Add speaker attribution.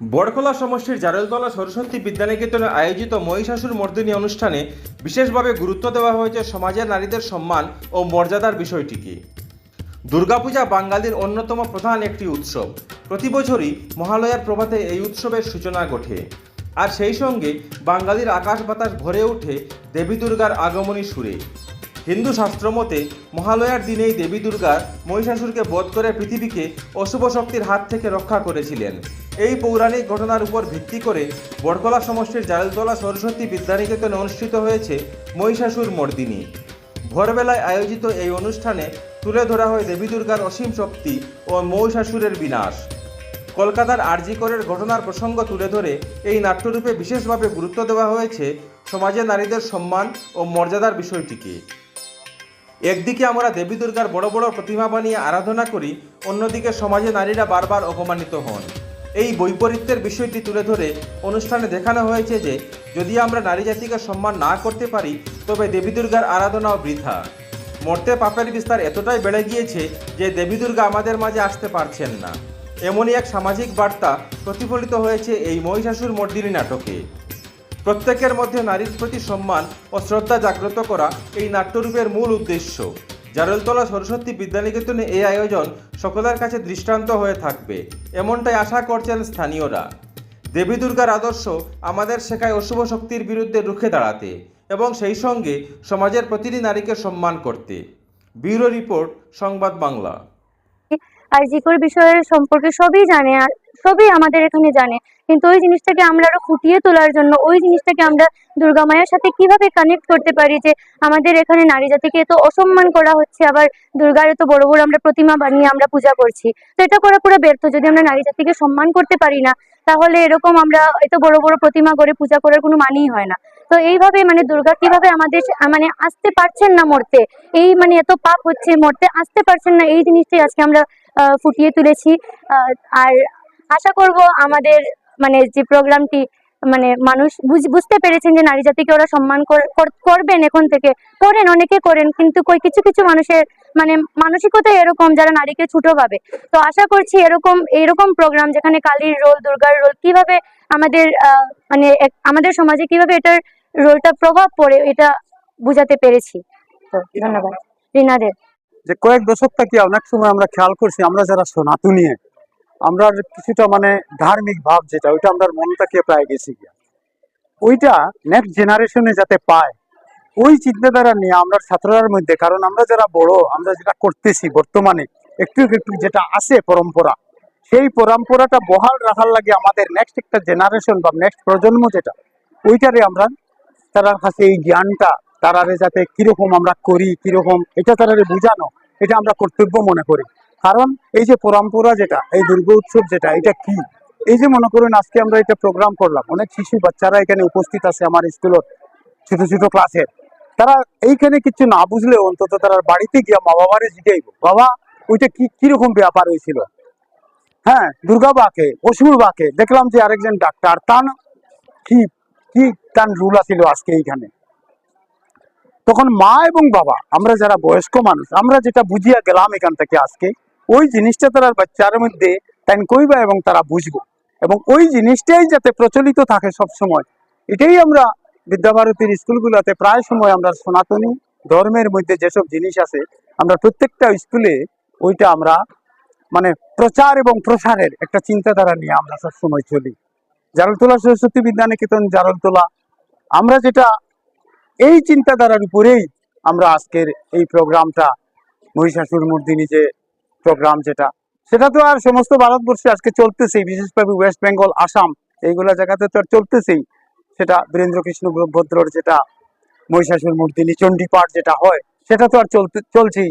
Speaker 1: বড়খোলা সমষ্টির জারেলতলা সরস্বতী বিদ্যানিকেতনে আয়োজিত মহিষাসুর মর্দিনী অনুষ্ঠানে বিশেষভাবে গুরুত্ব দেওয়া হয়েছে সমাজের নারীদের সম্মান ও মর্যাদার বিষয়টিকে দুর্গাপূজা বাঙালির অন্যতম প্রধান একটি উৎসব। প্রতি বছরই মহালয়ার প্রভাতে এই উৎসবের সূচনা ঘটে। আর সেই সঙ্গে বাঙালির আকাশ বাতাস ভরে ওঠে দেবী দুর্গার আগমনী সুরে। হিন্দু শাস্ত্রমতে মহালয়ার দিনেই দেবী দুর্গা মহিষাসুরকে বধ করে পৃথিবীকে অশুভ শক্তির হাত থেকে রক্ষা করেছিলেন। এই পৌরাণিক ঘটনার উপর ভিত্তি করে বড়কলা সমষ্টির জালতলা সরস্বতী বিদ্যানিকেতনে অনুষ্ঠিত হয়েছে মহিষাসুর মর্দিনী। ভোরবেলায় আয়োজিত এই অনুষ্ঠানে তুলে ধরা হয় দেবী দুর্গার অসীম শক্তি ও মহিষাসুরের বিনাশ। কলকাতার আরজিকরের ঘটনার প্রসঙ্গ তুলে ধরে এই নাট্যরূপে বিশেষভাবে গুরুত্ব দেওয়া হয়েছে সমাজে নারীদের সম্মান ও মর্যাদার বিষয়টিকে। একদিকে আমরা দেবী দুর্গার বড় বড় প্রতিমা বানিয়ে আরাধনা করি, অন্যদিকে সমাজে নারীরা বারবার অপমানিত হন। এই বৈপরীত্যের বিষয়টি তুলে ধরে অনুষ্ঠানে দেখানো হয়েছে যে, যদি আমরা নারী জাতিকে সম্মান না করতে পারি, তবে দেবী দুর্গার আরাধনাও বৃথা। মর্তে পাপের বিস্তার এতটাই বেড়ে গিয়েছে যে, দেবী দুর্গা আমাদের মাঝে আসতে পারছেন না। এমনই এক সামাজিক বার্তা প্রতিফলিত হয়েছে এই মহিষাসুর মর্দিনী নাটকে। প্রত্যেকের মধ্যে নারীর প্রতি সম্মান ও শ্রদ্ধা জাগ্রত করা এই নাট্যরূপের মূল উদ্দেশ্য। জারলতলা সরস্বতী বিদ্যানিকেতনে এই আয়োজন সকলের কাছে দৃষ্টান্ত হয়ে থাকবে, এমনটাই আশা করছেন স্থানীয়রা। দেবী দুর্গার আদর্শ আমাদের শেখায় অশুভ শক্তির বিরুদ্ধে রুখে দাঁড়াতে এবং সেই সঙ্গে সমাজের প্রতিটি নারীকে সম্মান করতে। ব্যুরো রিপোর্ট, সংবাদ বাংলা।
Speaker 2: আর জিকোর বিষয়ের সম্পর্কে সবই জানে আর সবই আমাদের এখানে জানে। কিন্তু ওই জিনিসটাকে আমরা আরও ফুটিয়ে তোলার জন্য, ওই জিনিসটাকে আমরা দুর্গা মায়ের সাথে কীভাবে কানেক্ট করতে পারি যে আমাদের এখানে নারী জাতিকে এত অসম্মান করা হচ্ছে, আবার দুর্গার এত বড় বড় আমরা প্রতিমা বানিয়ে আমরা পূজা করছি। তো এটা করা পুরো ব্যর্থ। যদি আমরা নারী জাতিকে সম্মান করতে পারি না, তাহলে এরকম আমরা এত বড় বড় প্রতিমা করে পূজা করার কোনো মানেই হয় না। তো এইভাবে মানে দুর্গা কীভাবে আমাদের মানে আসতে পারছেন না মরতে? এই মানে এত পাপ হচ্ছে মরতে আসতে পারছেন না, এই জিনিসটাই আজকে আমরা ফুটিয়ে তুলেছি। আর আশা করব আমাদের মানে যে প্রোগ্রামটি মানে মানুষ বুঝ- বুঝতে পেরেছেন যে নারী জাতিকে ওরা সম্মান কর- কর- করবেন, এখন থেকে করেন, অনেকে করেন, কিন্তু কই, কিছু কিছু মানুষের মানে মানসিকতা এরকম যারা নারীকে ছোট ভাবে। তো আশা করছি এরকম এরকম প্রোগ্রাম যেখানে কালীর রোল দুর্গার রোল কীভাবে আমাদের মানে আমাদের সমাজে কীভাবে এটার রোলটা প্রভাব পড়ে এটা বুঝাতে পেরেছি। তো ধন্যবাদ। রিনাদের
Speaker 3: যে কয়েক দশক থেকে অনেক সময় আমরা খেয়াল করছি, আমরা যারা সনাতনী, আমরা কিছুটা মানে ধার্মিক ভাব যেটা, ওইটা আমরা মন প্রায় গেছি। গিয়া ওইটা নেক্সট জেনারেশনে যাতে পায় ওই চিন্তাধারা নিয়ে আমরা ছাত্ররার মধ্যে, কারণ আমরা যারা বড়, আমরা যেটা করতেছি বর্তমানে, একটু একটু যেটা আছে পরম্পরা, সেই পরম্পরাটা বহাল রাখার লাগে আমাদের নেক্সট একটা জেনারেশন বা নেক্সট প্রজন্ম যেটা, ওইটারে আমরা তার কাছে এই জ্ঞানটা, তারারে যাতে কীরকম আমরা করি, কীরকম, এটা তারারে বুঝানো, এটা আমরা কর্তব্য মনে করি। কারণ এই যে পরম্পরা যেটা, এই দুর্গা উৎসব যেটা, এটা কি? এই যে মনে করুন আজকে আমরা এটা প্রোগ্রাম করলাম, অনেক শিশু বাচ্চারা এখানে উপস্থিত আছে আমার স্কুলের ছোট ছোট ক্লাসের তারা এইখানে কিছু না বুঝলে অন্তত তারা বাড়িতে গিয়া মা বাবারে জিজ্ঞাইব বাবা, ওইটা কি কীরকম ব্যাপার হয়েছিল? হ্যাঁ দুর্গা বাকে, অসুর বাকে, দেখলাম যে আরেকজন ডাক্তার, তার কি কি তার রুল আছিল আজকে এইখানে? তখন মা এবং বাবা, আমরা যারা বয়স্ক মানুষ, আমরা যেটা বুঝিয়া গেলাম এখান থেকে আজকে, ওই জিনিসটা তারা বাচ্চার মধ্যে তাই কইবা এবং তারা বুঝব। এবং ওই জিনিসটাই যাতে প্রচলিত থাকে সব সময় এটাই আমরা বিদ্যাভারতীর স্কুলগুলোতে প্রায় সময় আমরা সনাতনী ধর্মের মধ্যে যেসব জিনিস আছে, আমরা প্রত্যেকটা স্কুলে ওইটা আমরা মানে প্রচার এবং প্রসারের একটা চিন্তাধারা নিয়ে আমরা সব সময় চলি। জারলতলা সরস্বতী বিদ্যানিকেতন, জারলতলা, আমরা যেটা এই চিন্তাধারার উপরেই আমরা আজকের এই প্রোগ্রামটা, মহিষাসুর মর্দিনী যে প্রোগ্রাম যেটা, সেটা তো আর সমস্ত ভারতবর্ষে আজকে চলতেছেই, বিশেষভাবে ওয়েস্ট বেঙ্গল আসাম এইগুলা জায়গাতে তো আর চলতেছেই। সেটা বীরেন্দ্র কৃষ্ণ ভদ্রর যেটা মহিষাসুর মূর্তি, নিচন্ডী চণ্ডীপাঠ যেটা হয়, সেটা তো আর চলতে, চলছেই।